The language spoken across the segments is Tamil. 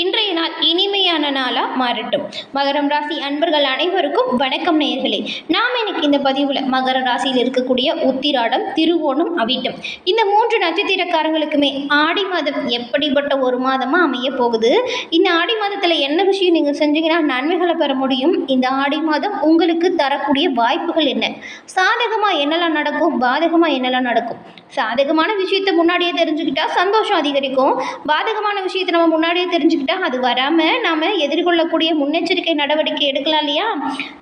இன்றைய நாள் இனிமையான நாளாக மாறட்டும். மகரம் ராசி அன்பர்கள் அனைவருக்கும் வணக்கம் நேயர்களே. நாம் இன்னைக்கு இந்த பதிவில் மகர ராசியில் இருக்கக்கூடிய உத்திராடம் திருவோணம் அவிட்டம். இந்த மூன்று நட்சத்திரக்காரங்களுக்குமே ஆடி மாதம் எப்படிப்பட்ட ஒரு மாதமாக அமைய போகுது? இந்த ஆடி மாதத்தில் என்ன விஷயம் நீங்கள் செஞ்சீங்கன்னா நன்மைகளை பெற முடியும். இந்த ஆடி மாதம் உங்களுக்கு தரக்கூடிய வாய்ப்புகள் என்ன? சாதகமாக என்னெல்லாம் நடக்கும்? பாதகமாக என்னெல்லாம் நடக்கும்? சாதகமான விஷயத்தை முன்னாடியே தெரிஞ்சுக்கிட்டா சந்தோஷம் அதிகரிக்கும். பாதகமான விஷயத்தை நம்ம முன்னாடியே தெரிஞ்சுக்கிட்டா அது வராமல் நாம் எதிர்கொள்ளக்கூடிய முன்னெச்சரிக்கை நடவடிக்கை எடுக்கலாம் இல்லையா?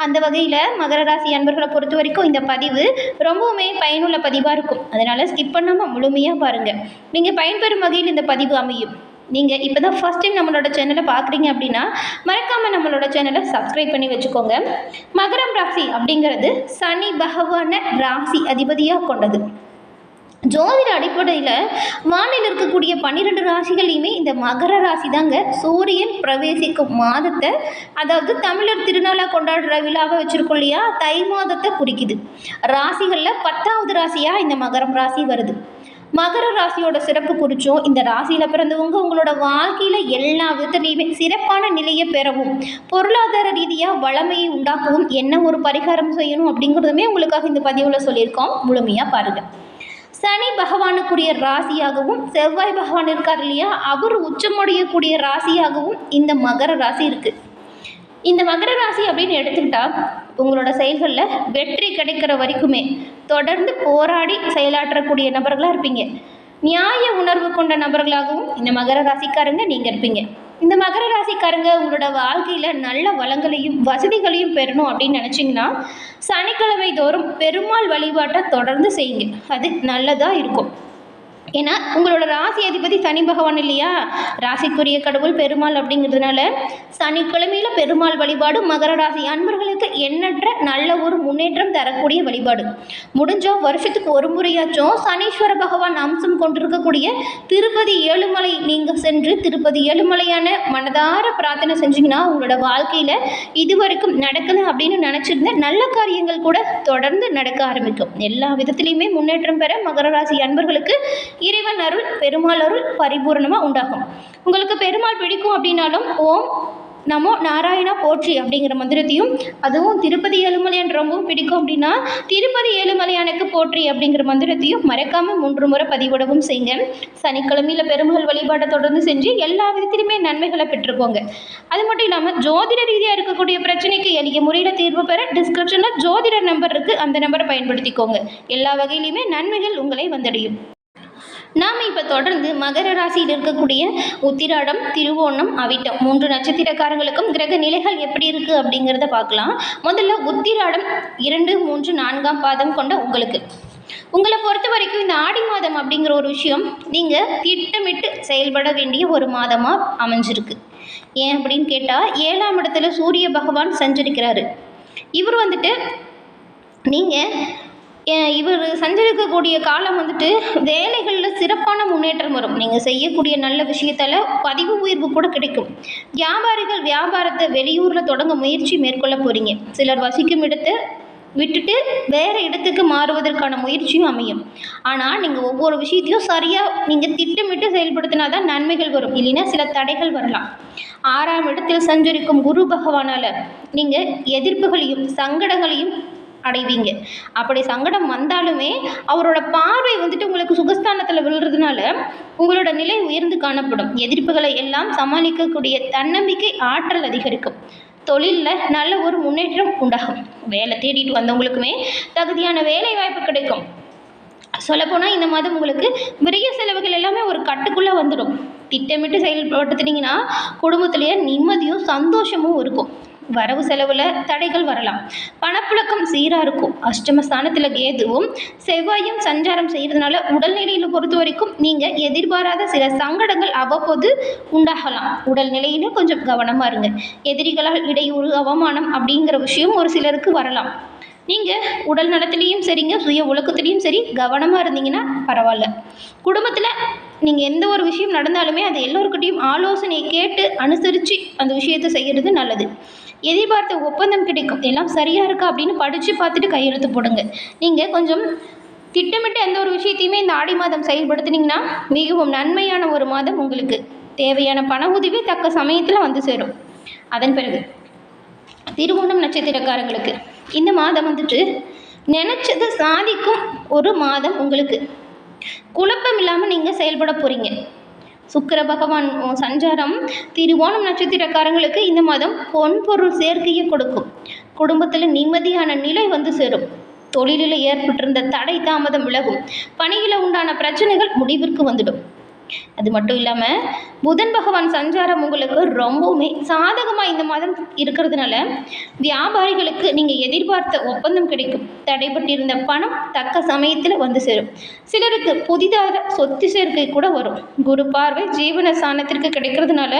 அந்த வகையில் மகர ராசி அன்பர்களை பொறுத்த வரைக்கும் இந்த பதிவு ரொம்பவுமே பயனுள்ள பதிவாக இருக்கும். அதனால் ஸ்கிப் பண்ணாமல் முழுமையாக பாருங்கள் நீங்கள் பயன்பெறும் வகையில் இந்த பதிவு அமையும். நீங்கள் இப்போ தான் ஃபஸ்ட் டைம் நம்மளோட சேனலை பார்க்குறீங்க அப்படின்னா மறக்காமல் நம்மளோட சேனலை சப்ஸ்கிரைப் பண்ணி வச்சுக்கோங்க. மகரம் ராசி அப்படிங்கிறது சனி பகவான ராசி அதிபதியாக கொண்டது. ஜோதிட அடிப்படையில் வானில் இருக்கக்கூடிய பன்னிரெண்டு ராசிகளையுமே இந்த மகர ராசி தாங்க சூரியன் பிரவேசிக்கும் மாதத்தை அதாவது தமிழர் திருநாளாக கொண்டாடுற விழாவை வச்சுருக்கோம் இல்லையா? தை மாதத்தை குறிக்குது. ராசிகளில் பத்தாவது ராசியாக இந்த மகரம் ராசி வருது. மகர ராசியோட சிறப்பு குறிச்சும் இந்த ராசியில் பிறந்தவங்க உங்களோட வாழ்க்கையில் எல்லா விதத்துலேயுமே சிறப்பான நிலையை பெறவும் பொருளாதார ரீதியாக வளமையை உண்டாக்கவும் என்ன ஒரு பரிகாரம் செய்யணும் அப்படிங்கிறதுமே உங்களுக்காக இந்த பதிவில் சொல்லியிருக்கோம். முழுமையாக பாருங்கள் சனி பகவானுக்குரிய ராசியாகவும் செவ்வாய் பகவான் இருக்கார் இல்லையா? அவர் உச்சமுடையக்கூடிய ராசியாகவும் இந்த மகர ராசி இருக்குது இந்த மகர ராசி அப்படின்னு எடுத்துக்கிட்டா உங்களோட செயல்களில் வெற்றி கிடைக்கிற வரைக்குமே தொடர்ந்து போராடி செயலாற்றக்கூடிய நபர்களாக இருப்பீங்க. நியாய உணர்வு கொண்ட நபர்களாகவும் இந்த மகர ராசிக்காரங்க நீங்கள் இருப்பீங்க. இந்த மகர ராசிக்காரங்க உங்களோட வாழ்க்கையில் நல்ல வளங்களையும் வசதிகளையும் பெறணும் அப்படின்னு நினச்சிங்கன்னா சனிக்கிழமை தோறும் பெருமாள் வழிபாட்டை தொடர்ந்து செய்யுங்க. அது நல்லதாக இருக்கும். ஏன்னா உங்களோட ராசி அதிபதி சனி பகவான் இல்லையா? ராசிக்குரிய கடவுள் பெருமாள் அப்படிங்கிறதுனால சனிக்கிழமையில் பெருமாள் வழிபாடு மகர ராசி அன்பர்களுக்கு எண்ணற்ற நல்ல ஒரு முன்னேற்றம் தரக்கூடிய வழிபாடு. முடிஞ்சோ வருஷத்துக்கு ஒரு முறையாச்சும் சனீஸ்வர பகவான் அம்சம் கொண்டிருக்கக்கூடிய திருப்பதி ஏழுமலை நீங்கள் சென்று திருப்பதி ஏழுமலையான மனதார பிரார்த்தனை செஞ்சீங்கன்னா உங்களோட வாழ்க்கையில் இதுவரைக்கும் நடக்கலை அப்படின்னு நினச்சிருந்த நல்ல காரியங்கள் கூட தொடர்ந்து நடக்க ஆரம்பிக்கும். எல்லா விதத்துலேயுமே முன்னேற்றம் பெற மகர ராசி அன்பர்களுக்கு இறைவன் அருள் பெருமாள் அருள் பரிபூர்ணமாக உண்டாகும். உங்களுக்கு பெருமாள் பிடிக்கும் அப்படின்னாலும் ஓம் நமோ நாராயணா போற்றி அப்படிங்கிற மந்திரத்தையும் அதுவும் திருப்பதி ஏழுமலையான் ரொம்பவும் பிடிக்கும் அப்படின்னா திருப்பதி ஏழுமலையானுக்கு போற்றி அப்படிங்கிற மந்திரத்தையும் மறக்காமல் மூன்று முறை பதிவிடவும் செய்யுங்க. சனிக்கிழமையில் பெருமாள் வழிபாட்டை தொடர்ந்து செஞ்சு எல்லா விதத்திலுமே நன்மைகளை பெற்றுக்கோங்க. அது மட்டும் இல்லாமல் ஜோதிட ரீதியாக இருக்கக்கூடிய பிரச்சனைக்கு எளிய முறையில் தீர்வு பெற டிஸ்கிரிப்ஷனில் ஜோதிடர் நம்பர் இருக்குது அந்த நம்பரை பயன்படுத்திக்கோங்க. எல்லா வகையிலுமே நன்மைகள் உங்களை வந்தடையும். நாம் இப்போ தொடர்ந்து மகர ராசியில் இருக்கக்கூடிய உத்திராடம் திருவோணம் அவிட்டம் மூன்று நட்சத்திரக்காரங்களுக்கும் கிரக நிலைகள் எப்படி இருக்குது அப்படிங்கிறத பார்க்கலாம். முதல்ல உத்திராடம் இரண்டு மூன்று நான்காம் பாதம் கொண்ட உங்களுக்கு. உங்களை பொறுத்த வரைக்கும் இந்த ஆடி மாதம் அப்படிங்கிற ஒரு விஷயம் நீங்கள் திட்டமிட்டு செயல்பட வேண்டிய ஒரு மாதமாக அமைஞ்சிருக்கு. ஏன் அப்படின்னு கேட்டால் ஏழாம் இடத்துல சூரிய பகவான் சஞ்சரிக்கிறாரு. இவர் வந்துட்டு நீங்கள் இவர் சஞ்சரிக்கக்கூடிய காலம் வந்துட்டு வேலைகளில் சிறப்பான முன்னேற்றம் வரும். நீங்கள் செய்யக்கூடிய நல்ல விஷயத்தால் பதிவு உயர்வு கூட கிடைக்கும். வியாபாரிகள் வியாபாரத்தை வெளியூரில் தொடங்க முயற்சி மேற்கொள்ள போகிறீங்க சிலர் வசிக்கும் இடத்தை விட்டுட்டு வேறு இடத்துக்கு மாறுவதற்கான முயற்சியும் அமையும். ஆனால் நீங்கள் ஒவ்வொரு விஷயத்தையும் சரியாக நீங்கள் திட்டமிட்டு செயல்படுத்தினா தான் நன்மைகள் வரும். இல்லைன்னா சில தடைகள் வரலாம். ஆறாம் இடத்தில் சஞ்சரிக்கும் குரு பகவானால் நீங்கள் எதிர்ப்புகளையும் சங்கடங்களையும் அடைவீங்க. அப்படி சங்கடம் வந்தாலுமே அவரோட பார்வை வந்துட்டு உங்களுக்கு சுகஸ்தானத்தில் விழுறதுனால உங்களோட நிலை உயர்ந்து காணப்படும். எதிர்ப்புகளை எல்லாம் சமாளிக்கக்கூடிய தன்னம்பிக்கை ஆற்றல் அதிகரிக்கும். தொழிலில் நல்ல ஒரு முன்னேற்றம் உண்டாகும். வேலை தேடிட்டு வந்தவங்களுக்குமே தகுதியான வேலை வாய்ப்பு கிடைக்கும். சொல்லப்போனால் இந்த மாதம் உங்களுக்கு விரைய செலவுகள் எல்லாமே ஒரு கட்டுக்குள்ளே வந்துடும். திட்டமிட்டு செயல்படுத்துனீங்கன்னா குடும்பத்திலேயே நிம்மதியும் சந்தோஷமும் இருக்கும். வரவு செலவில் தடைகள் வரலாம். பணப்புழக்கம் சீராக இருக்கும். அஷ்டமஸ்தானத்தில் கேதுவும் செவ்வாயும் சஞ்சாரம் செய்கிறதுனால உடல்நிலையில் பொறுத்த வரைக்கும் நீங்கள் எதிர்பாராத சில சங்கடங்கள் அவ்வப்போது உண்டாகலாம். உடல்நிலையிலும் கொஞ்சம் கவனமாக இருங்க. எதிரிகளால் இடையூறு அவமானம் அப்படிங்கிற விஷயம் ஒரு சிலருக்கு வரலாம். நீங்கள் உடல் நலத்துலேயும் சரிங்க சுய ஒழுக்கத்துலேயும் சரி கவனமாக இருந்தீங்கன்னா பரவாயில்ல. குடும்பத்தில் நீங்கள் எந்த ஒரு விஷயம் நடந்தாலுமே அதை எல்லோருக்கிட்டையும் ஆலோசனையை கேட்டு அனுசரித்து அந்த விஷயத்தை செய்கிறது நல்லது. எதிர்பார்த்த ஒப்பந்தம் கிடைக்கும். எல்லாம் சரியாக இருக்கா அப்படின்னு படித்து பார்த்துட்டு கையெழுத்து போடுங்க. நீங்கள் கொஞ்சம் திட்டமிட்டு எந்த ஒரு விஷயத்தையுமே இந்த ஆடி மாதம் செயல்படுத்துனீங்கன்னா மிகவும் நன்மையான ஒரு மாதம் உங்களுக்கு. தேவையான பண உதவி தக்க சமயத்தில் வந்து சேரும். அதன் பிறகு திருவோணம் நட்சத்திரக்காரங்களுக்கு இந்த மாதம் வந்துட்டு நினச்சது சாதிக்கும் ஒரு மாதம் உங்களுக்கு. குழப்பம் இல்லாமல் நீங்கள் செயல்பட போகிறீங்க சுக்கர பகவான் சஞ்சாரம் திருவோணம் நட்சத்திரக்காரங்களுக்கு இந்த மாதம் பொன் பொருள் சேர்க்கையை கொடுக்கும். குடும்பத்தில் நிம்மதியான நிலை வந்து சேரும். தொழிலில் ஏற்பட்டிருந்த தடை தாமதம் விலகும். பணியில் உண்டான பிரச்சனைகள் முடிவிற்கு வந்துடும். அது மட்டும் இல்லாமல் புதன் பகவான் சஞ்சாரம் உங்களுக்கு ரொம்பவுமே சாதகமாக இந்த மாதம் இருக்கிறதுனால வியாபாரிகளுக்கு நீங்கள் எதிர்பார்த்த ஒப்பந்தம் கிடைக்கும். தடைபட்டிருந்த பணம் தக்க சமயத்தில் வந்து சேரும். சிலருக்கு புதிதாக சொத்து சேர்க்கை கூட வரும். குரு பார்வை ஜீவன சாணத்திற்கு கிடைக்கிறதுனால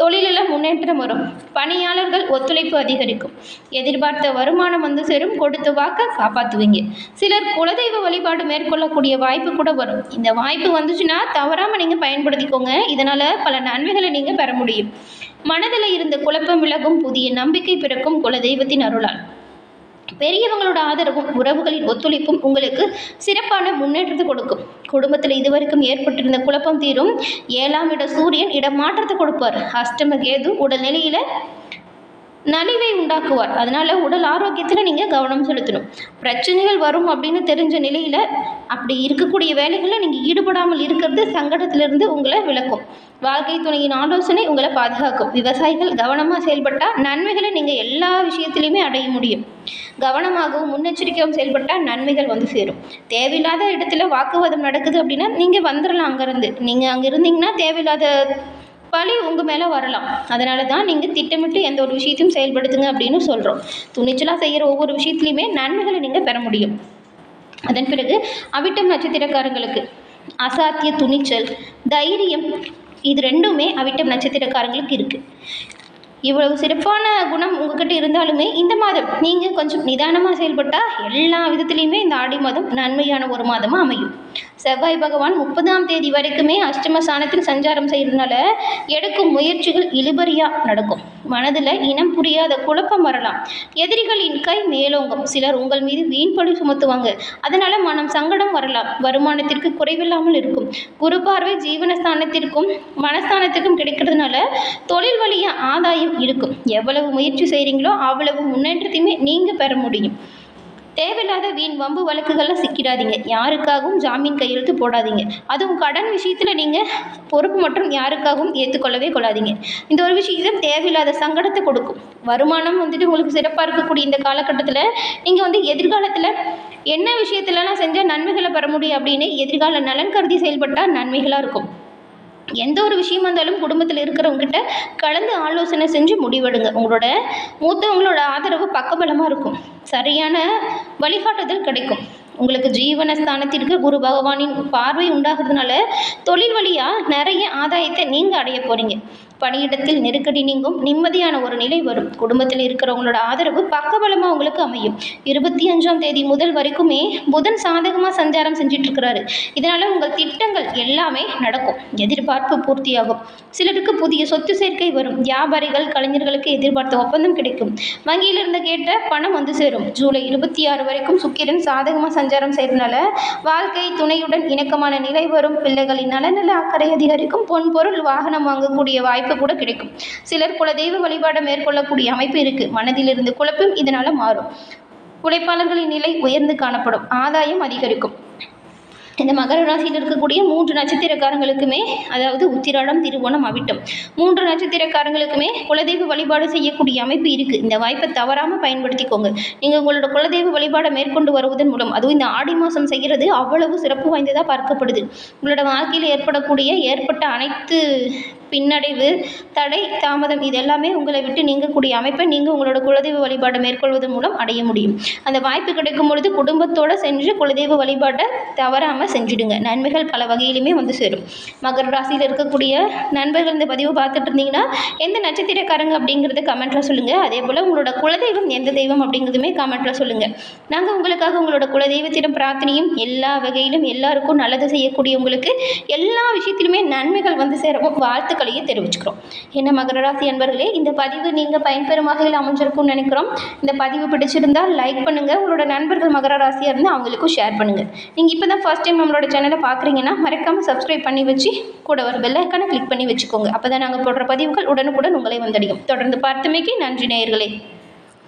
தொழிலில் முன்னேற்றம் வரும். பணியாளர்கள் ஒத்துழைப்பு அதிகரிக்கும். எதிர்பார்த்த வருமானம் வந்து சேரும். கொடுத்த வாக்க காப்பாற்றுவீங்க சிலர் குலதெய்வ வழிபாடு மேற்கொள்ளக்கூடிய வாய்ப்பு கூட வரும். இந்த வாய்ப்பு வந்துச்சுன்னா தவறாமல் நீங்கள் பயன்படுத்திக்கோங்க. இதனால் பல நன்மைகளை நீங்கள் பெற முடியும். மனதில் இருந்த குழப்பம் விலகும் புதிய நம்பிக்கை பிறக்கும் குலதெய்வத்தின் அருளால். பெரியவங்களோட ஆதரவும் உறவுகளின் ஒத்துழைப்பும் உங்களுக்கு சிறப்பான முன்னேற்றத்தை கொடுக்கும். குடும்பத்தில் இதுவரைக்கும் ஏற்பட்டிருந்த குழப்பம் தீரும். ஏழாம் இட சூரியன் இடமாற்றத்தை கொடுப்பார். அஷ்டம கேது உடல்நிலையில் நலிவை உண்டாக்குவார். அதனால் உடல் ஆரோக்கியத்தில் நீங்கள் கவனம் செலுத்தணும். பிரச்சனைகள் வரும் அப்படின்னு தெரிஞ்ச நிலையில் அப்படி இருக்கக்கூடிய வேலைகளில் நீங்கள் ஈடுபடாமல் இருக்கிறது சங்கடத்திலிருந்து உங்களை விளக்கும் வாழ்க்கை துணையின் ஆலோசனை உங்களை பாதுகாக்கும். விவசாயிகள் கவனமாக செயல்பட்டால் நன்மைகளை நீங்கள் எல்லா விஷயத்திலையுமே அடைய முடியும். கவனமாகவும் முன்னெச்சரிக்கையாகவும் செயல்பட்டால் நன்மைகள் வந்து சேரும். தேவையில்லாத இடத்துல வாக்குவாதம் நடக்குது அப்படின்னா நீங்கள் வந்துடலாம் அங்கேருந்து. நீங்கள் அங்கே இருந்தீங்கன்னா தேவையில்லாத பழி உங்கள் மேலே வரலாம். அதனால தான் நீங்கள் திட்டமிட்டு எந்த ஒரு விஷயத்தையும் செயல்படுத்துங்க அப்படின்னு சொல்கிறோம் துணிச்சலாக செய்கிற ஒவ்வொரு விஷயத்துலையுமே நன்மைகளை நீங்கள் பெற முடியும். அதன் பிறகு அவிட்டம் நட்சத்திரக்காரங்களுக்கு அசாத்திய துணிச்சல் தைரியம் இது ரெண்டுமே அவிட்டம் நட்சத்திரக்காரங்களுக்கு இருக்குது இவ்வளவு சிறப்பான குணம் உங்ககிட்ட இருந்தாலுமே இந்த மாதம் நீங்கள் கொஞ்சம் நிதானமாக செயல்பட்டால் எல்லா விதத்துலேயுமே இந்த ஆடி மாதம் நன்மையான ஒரு மாதமாக அமையும். செவ்வாய் பகவான் முப்பதாம் தேதி வரைக்குமே அஷ்டம சாணத்தில் சஞ்சாரம் செய்கிறதுனால எடுக்கும் முயற்சிகள் இழுபறியாக நடக்கும். மனதில் இனம் புரியாத குழப்பம் வரலாம். எதிரிகளின் கை மேலோங்கும். சிலர் உங்கள் மீது வீண்பழி சுமத்துவாங்க. அதனால் மனம் சங்கடம் வரலாம். வருமானத்திற்கு குறைவில்லாமல் இருக்கும். குரு பார்வை ஜீவனஸ்தானத்திற்கும் மனஸ்தானத்திற்கும் கிடைக்கிறதுனால தொழில் வழிய ஆதாயம் இருக்கும். எவ்வளவு முயற்சி செய்கிறீங்களோ அவ்வளவு முன்னேற்றத்தையுமே நீங்கள் பெற முடியும். தேவையில்லாத வீண் வம்பு வழக்குகளில் சிக்கிடாதீங்க. யாருக்காகவும் ஜாமீன் கையெழுத்து போடாதீங்க. அதுவும் கடன் விஷயத்தில் நீங்கள் பொறுப்பு மற்றும் யாருக்காகவும் ஏற்றுக்கொள்ளவே கொள்ளாதீங்க. இந்த ஒரு விஷயம் தேவையில்லாத சங்கடத்தை கொடுக்கும். வருமானம் வந்துட்டு உங்களுக்கு சிறப்பாக இருக்கக்கூடிய இந்த காலகட்டத்தில் நீங்கள் வந்து எதிர்காலத்தில் என்ன விஷயத்துலலாம் செஞ்சால் நன்மைகளை பெற முடியும் அப்படின்னு எதிர்கால நலன் கருதி செயல்பட்டால் நன்மைகளாக இருக்கும். எந்த ஒரு விஷயமா இருந்தாலும் குடும்பத்தில் இருக்கிறவங்ககிட்ட கலந்து ஆலோசனை செஞ்சு முடிவெடுங்க. உங்களோட மூத்தவங்களோட ஆதரவு பக்கபலமாக இருக்கும். சரியான வழிகாட்டுதல் கிடைக்கும். உங்களுக்கு ஜீவனஸ்தானத்திற்கு குரு பகவானின் பார்வை உண்டாகிறதுனால தொழில் வழியாக நிறைய ஆதாயத்தை நீங்கள் அடைய போகிறீங்க பணியிடத்தில் நெருக்கடி நீங்கும் நிம்மதியான ஒரு நிலை வரும். குடும்பத்தில் இருக்கிறவங்களோட ஆதரவு பக்கபலமாக உங்களுக்கு அமையும். இருபத்தி அஞ்சாம் தேதி முதல் வரைக்குமே புதன் சாதகமாக சஞ்சாரம் செஞ்சுட்டு இருக்கிறாரு இதனால் உங்கள் திட்டங்கள் எல்லாமே நடக்கும். எதிர்பார்ப்பு பூர்த்தியாகும். சிலருக்கு புதிய சொத்து சேர்க்கை வரும். வியாபாரிகள் கலைஞர்களுக்கு எதிர்பார்த்த ஒப்பந்தம் கிடைக்கும். வங்கியிலிருந்து கேட்ட பணம் வந்து சேரும். ஜூலை இருபத்தி ஆறு வரைக்கும் சுக்கிரன் சாதகமாக சஞ்சாரம் செய்யறதுனால வாழ்க்கை துணையுடன் இணக்கமான நிலை வரும். பிள்ளைகளின் நலநல அக்கறை அதிகரிக்கும். பொன் பொருள் வாகனம் வாங்கக்கூடிய வாய்ப்பு கூட கிடைக்கும். சிலர் குல தெய்வ மேற்கொள்ளக்கூடிய அமைப்பு இருக்கு. மனதிலிருந்து குழப்பம் இதனால மாறும். உழைப்பாளர்களின் நிலை உயர்ந்து காணப்படும். ஆதாயம் அதிகரிக்கும். இந்த மகர ராசியில் இருக்கக்கூடிய மூன்று நட்சத்திரக்காரங்களுக்குமே அதாவது உத்திராடம் திருவோணம் அவிட்டம் மூன்று நட்சத்திரக்காரங்களுக்குமே குலதெய்வ வழிபாடு செய்யக்கூடிய அமைப்பு இருக்குது இந்த வாய்ப்பை தவறாமல் பயன்படுத்திக்கோங்க. நீங்கள் உங்களோட குலதெய்வ வழிபாடை மேற்கொண்டு வருவதன் மூலம் அதுவும் இந்த ஆடி மாதம் செய்கிறது அவ்வளவு சிறப்பு வாய்ந்ததாக பார்க்கப்படுது. உங்களோட வாழ்க்கையில் ஏற்படக்கூடிய ஏற்பட்ட அனைத்து பின்னடைவு தடை தாமதம் இதெல்லாமே உங்களை விட்டு நீங்கக்கூடிய அமைப்பை நீங்கள் உங்களோட குலதெய்வ வழிபாடு மேற்கொள்வதன் மூலம் அடைய முடியும். அந்த வாய்ப்பு கிடைக்கும் பொழுது குடும்பத்தோடு சென்று குலதெய்வ வழிபாட்டை தவறாமல் செஞ்சுடுங்க. நன்மைகள் பல வகையிலுமே வந்து சேரும். மகர ராசியில் இருக்கக்கூடிய நண்பர்கள் இந்த பதிவு பார்த்துட்டு இருந்தீங்கன்னா எந்த நட்சத்திரக்காரங்க அப்படிங்கிறத கமெண்ட்டில் சொல்லுங்கள் அதே போல் உங்களோட குலதெய்வம் எந்த தெய்வம் அப்படிங்கிறதுமே கமெண்ட்டில் சொல்லுங்கள் நாங்கள் உங்களுக்காக உங்களோட குலதெய்வத்திடம் பிரார்த்தனையும் எல்லா வகையிலும் எல்லாருக்கும் நல்லது செய்யக்கூடிய உங்களுக்கு எல்லா விஷயத்திலுமே நன்மைகள் வந்து சேரவும் வாழ்த்துக்கள் வாழ்த்துக்களையும் தெரிவிச்சுக்கிறோம். என்ன மகர ராசி அன்பர்களே இந்த பதிவு நீங்கள் பயன்பெறும் வகையில் அமைஞ்சிருக்கும்னு நினைக்கிறோம். இந்த பதிவு பிடிச்சிருந்தால் லைக் பண்ணுங்கள் உங்களோட நண்பர்கள் மகர ராசியாக இருந்தால் அவங்களுக்கும் ஷேர் பண்ணுங்கள் நீங்கள் இப்போ தான் ஃபர்ஸ்ட் டைம் நம்மளோட சேனலை பார்க்குறீங்கன்னா மறக்காமல் சப்ஸ்கிரைப் பண்ணி வச்சு கூட ஒரு பெல்லைக்கான கிளிக் பண்ணி வச்சுக்கோங்க. அப்போ தான் நாங்கள் போடுற பதிவுகள் உடனுக்குடன் உங்களை வந்தடையும். தொடர்ந்து பார்த்தமைக்கு நன்றி நேயர்களே.